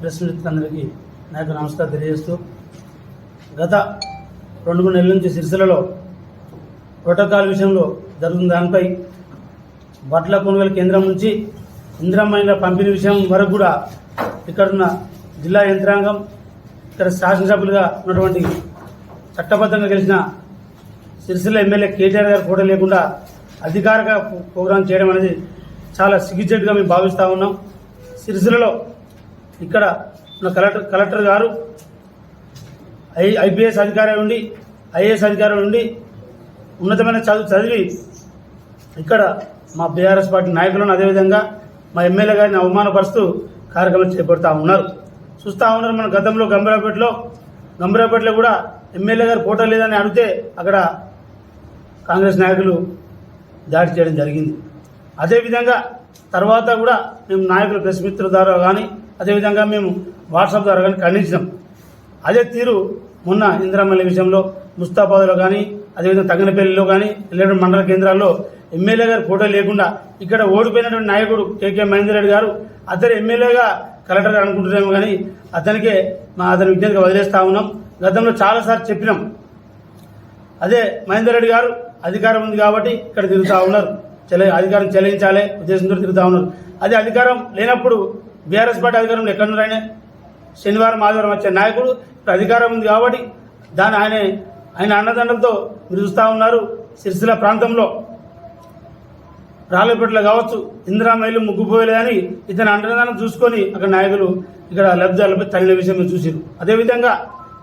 Press మిత్రులందరికీ నా యొక్క నమస్కారం తెలియజేస్తూ గత రెండు మూడు నెలల నుంచి సిరిసిల్లలో ప్రోటోకాల్ విషయంలో జరుగుతున్న దానిపై బట్ల కొనుగోలు కేంద్రం నుంచి ఇంద్రమైన పంపిణీ విషయం వరకు కూడా ఇక్కడున్న జిల్లా యంత్రాంగం ఇక్కడ శాసనసభ్యులుగా ఉన్నటువంటి చట్టబద్ధంగా గెలిచిన సిరిసిల్ల ఎమ్మెల్యే కేటీఆర్ గారు కూడా లేకుండా అధికారిక ప్రోగ్రాం చేయడం అనేది చాలా సిగ్గుజెట్టుగా మేము భావిస్తూ ఉన్నాం. సిరిసిల్లలో ఇక్కడ ఉన్న కలెక్టర్ కలెక్టర్ గారు ఐ ఐపీఎస్ అధికారి ఉండి ఐఏఎస్ అధికారి ఉండి ఉన్నతమైన చదువు చదివి ఇక్కడ మా బీఆర్ఎస్ పార్టీ నాయకులను అదేవిధంగా మా ఎమ్మెల్యే గారిని అవమానపరుస్తూ కార్యక్రమం చేపడుతూ ఉన్నారు. చూస్తూ ఉన్నారు మన గతంలో గంభీరాపేటలో. గంభీరాపేటలో కూడా ఎమ్మెల్యే గారు ఫోటో లేదని అడిగితే అక్కడ కాంగ్రెస్ నాయకులు దాడి చేయడం జరిగింది. అదేవిధంగా తర్వాత కూడా మేము నాయకులు ప్రెస్ మిత్రుల ద్వారా కానీ అదేవిధంగా మేము వాట్సాప్ ద్వారా కానీ ఖండించినాం. అదే తీరు మొన్న ఇందిరామల్లి విషయంలో ముస్తాబాద్లో కానీ అదేవిధంగా తగ్గనపల్లిలో కానీ ఎల్లడం మండల కేంద్రాల్లో ఎమ్మెల్యే గారు ఫోటో లేకుండా ఇక్కడ ఓడిపోయినటువంటి నాయకుడు కేకే మహేందర్ రెడ్డి గారు అతను ఎమ్మెల్యేగా కలెక్టర్ గారు అనుకుంటున్నాము కానీ అతనికే మా అతని విజ్ఞతగా వదిలేస్తా ఉన్నాం. గతంలో చాలాసార్లు చెప్పినాం. అదే మహేందర్ రెడ్డి గారు అధికారం ఉంది కాబట్టి ఇక్కడ తిరుగుతూ ఉన్నారు. చెల అధికారం చెల్లించాలి ఉద్దేశంతో తిరుగుతూ ఉన్నారు. అదే అధికారం లేనప్పుడు బీఆర్ఎస్ పార్టీ అధికారంలో ఎక్కడున్నారు ఆయన? శనివారం ఆదివారం వచ్చే నాయకుడు ఇప్పుడు అధికారం ఉంది కాబట్టి దాని ఆయన ఆయన అన్నదండలతో మీరు చూస్తూ ఉన్నారు సిరిసిల్ల ప్రాంతంలో. రాళ్ళపేటలో కావచ్చు ఇందిరామైలు ముగ్గుపోయలేదని ఇతని అండదానం చూసుకొని అక్కడ నాయకులు ఇక్కడ లబ్ధాలపై తల్లిన విషయం మీరు చూసారు అదేవిధంగా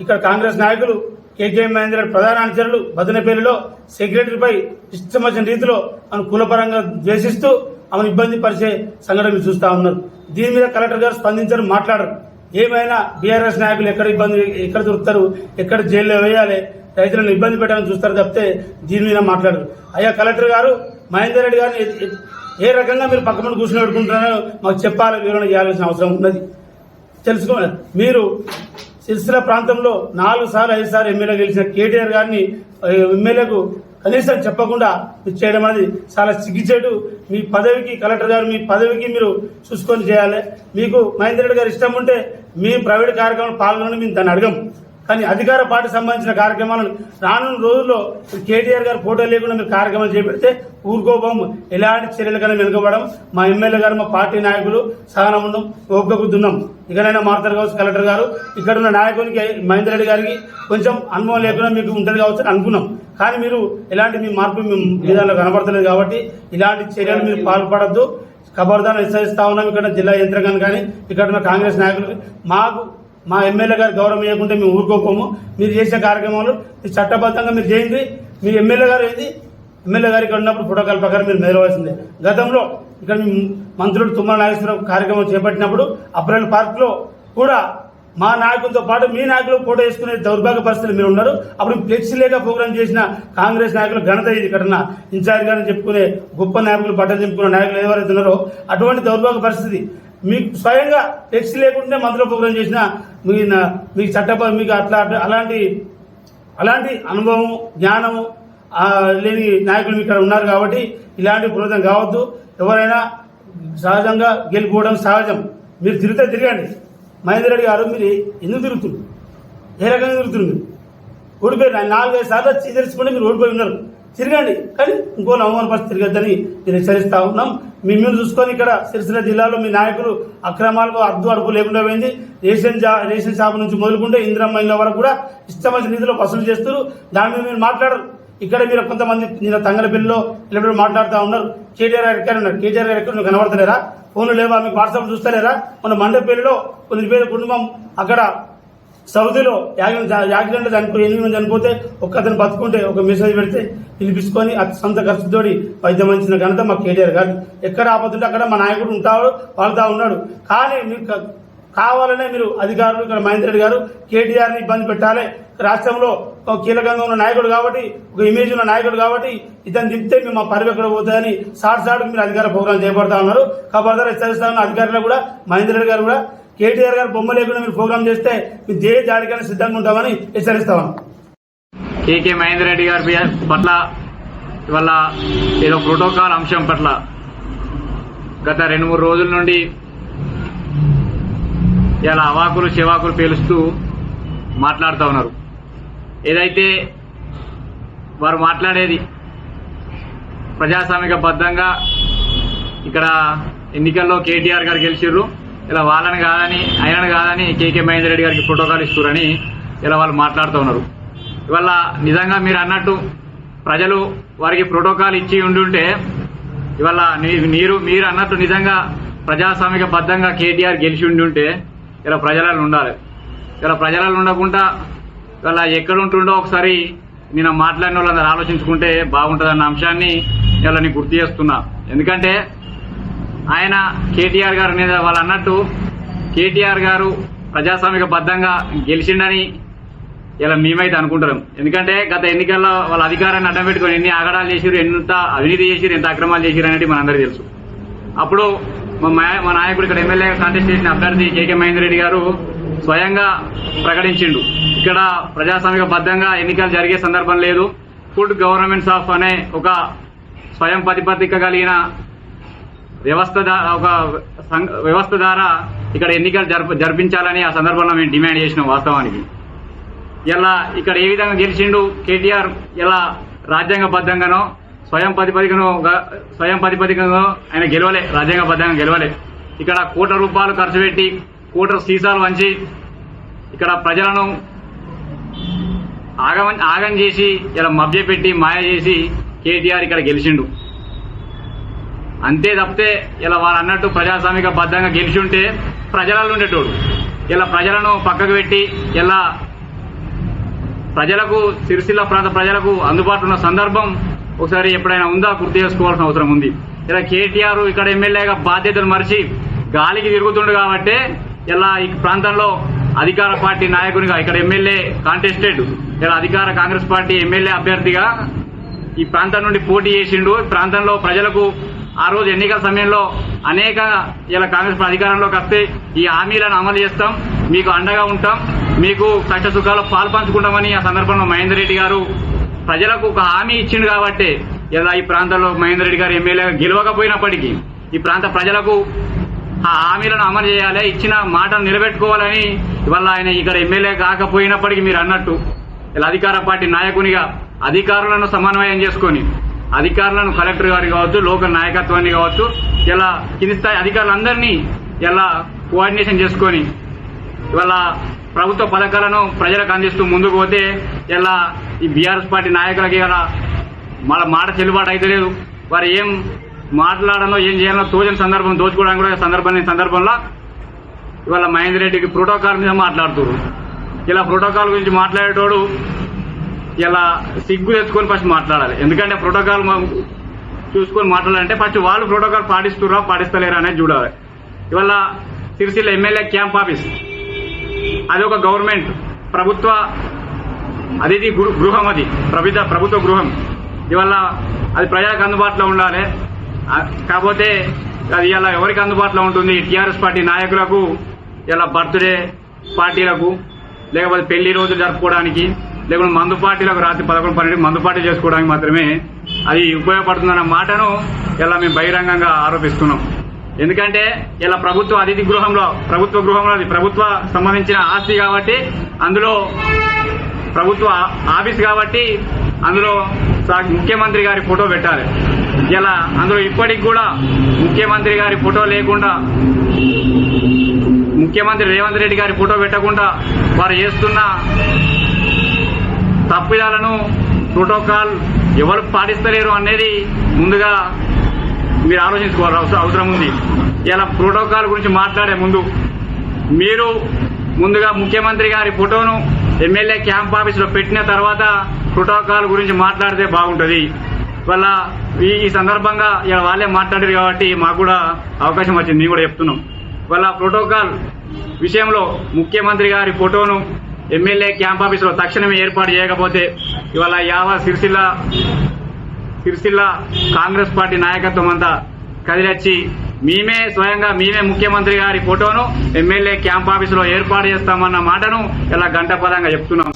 ఇక్కడ కాంగ్రెస్ నాయకులు కేకే మహేంద్ర ప్రధాన అనుచరులు బదనపల్లిలో సెక్రటరీపై ఇష్టం వచ్చిన రీతిలో అనుకూలపరంగా కులపరంగా ద్వేషిస్తూ ఆమెను ఇబ్బంది పరిచే సంఘటన చూస్తా ఉన్నారు. దీని మీద కలెక్టర్ గారు స్పందించరు మాట్లాడరు. ఏమైనా బీఆర్ఎస్ నాయకులు ఎక్కడ ఇబ్బంది ఎక్కడ దొరుకుతారు ఎక్కడ జైల్లో వేయాలి రైతులను ఇబ్బంది పెట్టాలని చూస్తారు తప్పితే దీని మీద మాట్లాడరు. అయ్యా కలెక్టర్ గారు మహేందర్ రెడ్డి గారిని ఏ- రకంగా మీరు పక్క ముందు కూర్చుని పెట్టుకుంటున్నారో మాకు చెప్పాలి వివరణ చేయాల్సిన అవసరం ఉన్నది. తెలుసుకోండి మీరు సిరిసిల్ల ప్రాంతంలో నాలుగు సార్లు ఐదు సార్లు ఎమ్మెల్యే గెలిచిన కేటీఆర్ గారిని ఎమ్మెల్యేకు కనీసం చెప్పకుండా మీరు చేయడం అనేది చాలా సిగ్గుచేటు. మీ పదవికి కలెక్టర్ గారు మీ పదవికి మీరు చూసుకొని చేయాలి. మీకు మహేందర్ రెడ్డి గారు ఇష్టం ఉంటే మీ ప్రైవేట్ కార్యక్రమంలో పాల్గొని మేము దాన్ని అడగం. కానీ అధికార పార్టీ సంబంధించిన కార్యక్రమాలను రానున్న రోజుల్లో కేటీఆర్ గారు ఫోటో లేకుండా మీరు కార్యక్రమాలు చేపెడితే ఊరుకోబం. ఎలాంటి చర్యలకైనా వెనుకబడం. మా ఎమ్మెల్యే గారు మా పార్టీ నాయకులు సహనం ఉండం ఓపికగుద్దున్నాం ఇకనైనా మారుతారు కావచ్చు కలెక్టర్ గారు. ఇక్కడ ఉన్న నాయకునికి మహేందర్ రెడ్డి గారికి కొంచెం అనుభవం లేకుండా మీకు ఉంటుంది కావచ్చు అని అనుకున్నాం. కానీ మీరు ఎలాంటి మీ మార్పు మీ విధానంలో కనబడతలేదు కాబట్టి ఇలాంటి చర్యలు మీరు పాల్పడద్దు. కబర్దాన్ని హెచ్చరిస్తా ఉన్నాం. ఇక్కడ జిల్లా యంత్రాంగాన్ని కానీ ఇక్కడ ఉన్న కాంగ్రెస్ నాయకులు. మాకు మా ఎమ్మెల్యే గారు గౌరవం ఇవ్వకుంటే మేము ఊరుకోపోము మీరు చేసే కార్యక్రమాలు మీరు చట్టబద్ధంగా మీరు చేయండి. మీ ఎమ్మెల్యే గారు ఏంది? ఎమ్మెల్యే గారు ఇక్కడ ఉన్నప్పుడు ప్రోటోకాల్ ప్రకారం మీరు మెదలవలసిందే. గతంలో ఇక్కడ మీ మంత్రులు తుమ్మల నాగేశ్వరరావు కార్యక్రమం చేపట్టినప్పుడు అప్రైల్ పార్క్లో కూడా మా నాయకులతో పాటు మీ నాయకులు ఫోటో వేసుకునే దౌర్భాగ్య పరిస్థితులు మీరు ఉన్నారు. అప్పుడు ఫ్లెక్సీ లేక ప్రోగ్రామ్ చేసిన కాంగ్రెస్ నాయకులు ఘనత ఇది. ఇక్కడ ఇన్ఛార్జ్ గారిని చెప్పుకునే గొప్ప నాయకులు బట్టలు చెప్పుకునే నాయకులు ఎవరైతే ఉన్నారో అటువంటి దౌర్భాగ్య పరిస్థితి మీకు స్వయంగా ఫ్లెక్సీ లేకుంటే మంత్రుల ప్రోగ్రామ్ చేసిన మీ మీ మీకు మీకు అట్లా అట్లా- అలాంటి అలాంటి అనుభవం జ్ఞానము లేని నాయకులు ఇక్కడ ఉన్నారు కాబట్టి ఇలాంటి పురోగతం కావద్దు. ఎవరైనా సహజంగా గెలిపోవడం సహజం. మీరు తిరిగితే తిరగండి. మహేందర్ రెడ్డి గారు మీరు ఎందుకు తిరుగుతుంది ఏ రకంగా తిరుగుతుంది మీరు? ఓడిపోయారు. నాలుగైదు సార్లు వచ్చి తెలుసుకుంటే మీరు ఓడిపోయి ఉన్నారు. తిరగండి. కానీ ఇంకో నవంబర్ పరిస్థితి తిరగద్దని నేను హెచ్చరిస్తా ఉన్నాం. మీ మీరు చూసుకొని ఇక్కడ సిరిసిల్ల జిల్లాలో మీ నాయకులు అక్రమాలకు అద్దు అడుపు లేకుండా పోయింది. రేషన్ జా రేషన్ షాప్ నుంచి మొదలుకుంటే ఇందిరమ్మ వరకు కూడా ఇష్టమైన నిధులు వసూలు చేస్తారు దాని మీద మీరు మాట్లాడరు. ఇక్కడ మీరు కొంతమంది నిన్న తంగలపల్లిలో ఇలా మాట్లాడుతూ ఉన్నారు. కేటీఆర్ గారు ఎక్కడ ఉన్నారు? కేటీఆర్ గారు ఎక్కడ కనబడతలేరా? ఫోన్లు లేవా? మీకు వాట్సాప్ చూస్తలేరా? మన మండపల్లిలో కొన్ని పేద కుటుంబం అక్కడ సౌదీలో యాక్సిడెంట్ చనిపోయి ఎనిమిది మంది చనిపోతే ఒక్క అతను బతుకుంటే ఒక మెసేజ్ పెడితే పిలిపించుకొని అతని సొంత ఖర్చుతోడి వైద్యం అందించిన ఘనత మా కేటీఆర్ గారు ఎక్కడ ఆపదుంటే అక్కడ మా నాయకుడు ఉంటాడు వాళ్ళతో ఉన్నాడు. కానీ మీకు కావాలనే మీరు అధికారులు ఇక్కడ మహేందర్ రెడ్డి గారు కేటీఆర్ని ఇబ్బంది పెట్టాలి. రాష్ట్రంలో ఒక కీలకంగా ఉన్న నాయకుడు కాబట్టి ఒక ఇమేజ్ ఉన్న నాయకుడు కాబట్టి ఇతను దింపితే మేము మా పరివి ఎక్కడ పోతాయని సాట్ సార్ మీరు అధికార ప్రోగ్రాం చేపడతా ఉన్నారు. కాబట్టి హెచ్చరిస్తా ఉన్న అధికారులు కూడా మహేందర్ రెడ్డి గారు కూడా కేటీఆర్ గారు బొమ్మ లేకుండా మీరు ప్రోగ్రామ్ చేస్తే మీరు దే దాడికైనా సిద్ధంగా ఉంటామని హెచ్చరిస్తాం. కేకే మహేందర్ రెడ్డి గారి పట్ల ఇవాళ ఏదో ప్రోటోకాల్ అంశం పట్ల గత రెండు మూడు రోజుల నుండి ఇలా అవాకులు చెవాకులు పేలుస్తూ మాట్లాడుతూ ఉన్నారు. ఏదైతే వారు మాట్లాడేది ప్రజాస్వామిక బద్ధంగా ఇక్కడ ఎన్నికల్లో కేటీఆర్ గారు గెలిచిర్రు. ఇలా వాళ్ళని కాదని ఆయనను కాదని కేకే మహేందర్ రెడ్డి గారికి ప్రోటోకాల్ ఇస్తున్నారని ఇలా వాళ్ళు మాట్లాడుతూ ఉన్నారు. ఇవాళ నిజంగా మీరు అన్నట్టు ప్రజలు వారికి ప్రోటోకాల్ ఇచ్చి ఉండుంటే ఇవాళ మీరు మీరు అన్నట్టు నిజంగా ప్రజాస్వామిక బద్దంగా కేటీఆర్ గెలిచి ఉండుంటే ఇలా ప్రజలలో ఉండాలి. ఇలా ప్రజలలో ఉండకుండా ఇవాళ ఎక్కడుంటుండో ఒకసారి నేను మాట్లాడిన వాళ్ళందరూ ఆలోచించుకుంటే బాగుంటుందన్న అంశాన్ని ఇలా నేను గుర్తు చేస్తున్నా. ఎందుకంటే ఆయన కేటీఆర్ గారు మీద వాళ్ళు అన్నట్టు కేటీఆర్ గారు ప్రజాస్వామిక బద్ధంగా గెలిచిండని ఇలా మేమైతే అనుకుంటాం ఎందుకంటే గత ఎన్నికల్లో వాళ్ళ అధికారాన్ని అడ్డం పెట్టుకొని ఎన్ని ఆగడాలు చేసిరు ఎంత అవినీతి చేసిరు ఎంత అక్రమాలు చేసిరు అనేది మనందరికీ తెలుసు. అప్పుడు మా మా నాయకుడు ఇక్కడ ఎమ్మెల్యే కాంటెస్ట్ చేసిన అభ్యర్థి కేకే మహేందర్ రెడ్డి గారు స్వయంగా ప్రకటించిండు. ఇక్కడ ప్రజాస్వామిక బద్ధంగా ఎన్నికలు జరిగే సందర్భం లేదు. ఫుడ్ గవర్నమెంట్స్ ఆఫ్ అనే ఒక స్వయం ప్రతిపత్తిక కలిగిన వ్యవస్థ దా- ఒక వ్యవస్థ ద్వారా ఇక్కడ ఎన్నికలు జరప జరిపించాలని ఆ సందర్భంలో మేము డిమాండ్ చేసినాం వాస్తవానికి. ఇలా ఇక్కడ ఏ విధంగా గెలిచిండు కేటీఆర్ ఇలా రాజ్యాంగబద్ధంగానో స్వయం ప్రతిపదికను స్వయం ప్రతిపదికను ఆయన గెలవలే రాజ్యాంగబద్ధంగా గెలవలే. ఇక్కడ కోట్ల రూపాయలు ఖర్చు పెట్టి కోట్ల సీసాలు వంచి ఇక్కడ ప్రజలను ఆగమ ఆగం చేసి ఇలా మభ్యపెట్టి మాయ చేసి కేటీఆర్ ఇక్కడ గెలిచిండు. అంతే తప్పితే ఇలా వాళ్ళు అన్నట్టు ప్రజాస్వామిక బద్ధంగా గెలిచి ఉంటే ప్రజలలో ఉండేటోడు. ఇలా ప్రజలను పక్కకు పెట్టి ఇలా ప్రజలకు సిరిసిల్ల ప్రాంత ప్రజలకు అందుబాటులో ఉన్న సందర్భం ఒకసారి ఎప్పుడైనా ఉందా గుర్తు చేసుకోవాల్సిన అవసరం ఉంది. ఇలా కేటీఆర్ ఇక్కడ ఎమ్మెల్యేగా బాధ్యతలు మరిచి గాలికి తిరుగుతుండు కాబట్టి ఇలా ఈ ప్రాంతంలో అధికార పార్టీ నాయకునిగా ఇక్కడ ఎమ్మెల్యే కాంటెస్టెడ్ ఇలా అధికార కాంగ్రెస్ పార్టీ ఎమ్మెల్యే అభ్యర్థిగా ఈ ప్రాంతం నుండి పోటీ చేసిండు. ఈ ప్రాంతంలో ప్రజలకు ఆ రోజు ఎన్నికల సమయంలో అనేక ఇలా కాంగ్రెస్ అధికారంలోకి వస్తే ఈ హామీలను అమలు చేస్తాం. మీకు అండగా ఉంటాం. మీకు కష్ట సుఖాలు పాల్పంచుకుంటామని ఆ సందర్భంలో మహేందర్ రెడ్డి గారు ప్రజలకు ఒక హామీ ఇచ్చిండు కాబట్టి ఇలా ఈ ప్రాంతంలో మహేందర్ రెడ్డి గారు ఎమ్మెల్యేగా గెలవకపోయినప్పటికీ ఈ ప్రాంత ప్రజలకు ఆ హామీలను అమలు చేయాలి ఇచ్చిన మాటను నిలబెట్టుకోవాలని ఇవాళ ఆయన ఇక్కడ ఎమ్మెల్యే కాకపోయినప్పటికీ మీరు అన్నట్టు ఇలా అధికార పార్టీ నాయకునిగా అధికారులను సమన్వయం చేసుకొని అధికారులను కలెక్టర్ గారు కావచ్చు లోకల్ నాయకత్వాన్ని కావచ్చు ఇలా కింది స్థాయి అధికారులందరినీ ఇలా కోఆర్డినేషన్ చేసుకొని ఇవాళ ప్రభుత్వ పథకాలను ప్రజలకు అందిస్తూ ముందుకు పోతే ఇలా ఈ బీఆర్ఎస్ పార్టీ నాయకులకి ఇలా మళ్ళీ మాట చెల్లుబాటు అయితే లేదు. వారు ఏం మాట్లాడాలో ఏం చేయాలో తోచిన సందర్భం దోచుకోవడానికి కూడా సందర్భం సందర్భంలో ఇవాళ మహేందర్ రెడ్డికి ప్రోటోకాల్ మీద మాట్లాడుతున్నారు. ఇలా ప్రోటోకాల్ గురించి మాట్లాడేటోడు ఇలా సిగ్గు తెచ్చుకొని ఫస్ట్ మాట్లాడాలి. ఎందుకంటే ప్రోటోకాల్ చూసుకొని మాట్లాడాలంటే ఫస్ట్ వాళ్ళు ప్రోటోకాల్ పాటిస్తురా పాటిస్తలేరా అనేది చూడాలి. ఇవాళ సిరిసిల్ల ఎమ్మెల్యే క్యాంప్ ఆఫీస్. అది ఒక గవర్నమెంట్ ప్రభుత్వ అదిది గృహం అది. ప్రభుత్వ ప్రభుత్వ గృహం. ఇవాళ అది ప్రజలకు అందుబాటులో ఉండాలి. కాకపోతే అది ఇలా ఎవరికి అందుబాటులో ఉంటుంది? టీఆర్ఎస్ పార్టీ నాయకులకు ఇలా బర్త్డే పార్టీలకు లేకపోతే పెళ్ళి రోజు జరుపుకోవడానికి. లేకుంటే మందు పార్టీలకు రాత్రి పదకొండు పన్నెండు మందు పార్టీ చేసుకోవడానికి మాత్రమే అది ఉపయోగపడుతుందన్న మాటను ఇలా మేము బహిరంగంగా ఆరోపిస్తున్నాం. ఎందుకంటే ఇలా ప్రభుత్వ అతిథి గృహంలో ప్రభుత్వ గృహంలో అది ప్రభుత్వ సంబంధించిన ఆస్తి కాబట్టి అందులో ప్రభుత్వ ఆఫీస్ కాబట్టి అందులో సా- ముఖ్యమంత్రి గారి ఫోటో పెట్టాలి. ఇలా అందులో ఇప్పటికి కూడా ముఖ్యమంత్రి గారి ఫోటో లేకుండా ముఖ్యమంత్రి రేవంత్ రెడ్డి గారి ఫోటో పెట్టకుండా వారు చేస్తున్న తప్పిదాలను ప్రోటోకాల్ ఎవరు పాటిస్తలేరు అనేది ముందుగా మీరు ఆలోచించుకోవాలి అవసరం అవసరం ఉంది. ఇలా ప్రోటోకాల్ గురించి మాట్లాడే ముందు మీరు ముందుగా ముఖ్యమంత్రి గారి ఫోటోను ఎమ్మెల్యే క్యాంప్ ఆఫీసులో పెట్టిన తర్వాత ప్రోటోకాల్ గురించి మాట్లాడితే బాగుంటుంది. వల్ల ఈ సందర్భంగా ఇలా వాళ్ళే మాట్లాడారు కాబట్టి మాకు కూడా అవకాశం వచ్చింది. మేము కూడా చెప్తున్నాం. వాళ్ళ ప్రోటోకాల్ విషయంలో ముఖ్యమంత్రి గారి ఫోటోను ఎమ్మెల్యే క్యాంప్ ఆఫీసులో తక్షణమే ఏర్పాటు చేయకపోతే ఇవాళ యావ సిరిసిల్ల సిరిసిల్ల కాంగ్రెస్ పార్టీ నాయకత్వం అంతా కదిలొచ్చి మేమే స్వయంగా మేమే ముఖ్యమంత్రి గారి ఫోటోను ఎమ్మెల్యే క్యాంప్ ఆఫీసులో ఏర్పాటు చేస్తామన్న మాటను ఇలా గంటపదంగా చెప్తున్నాం.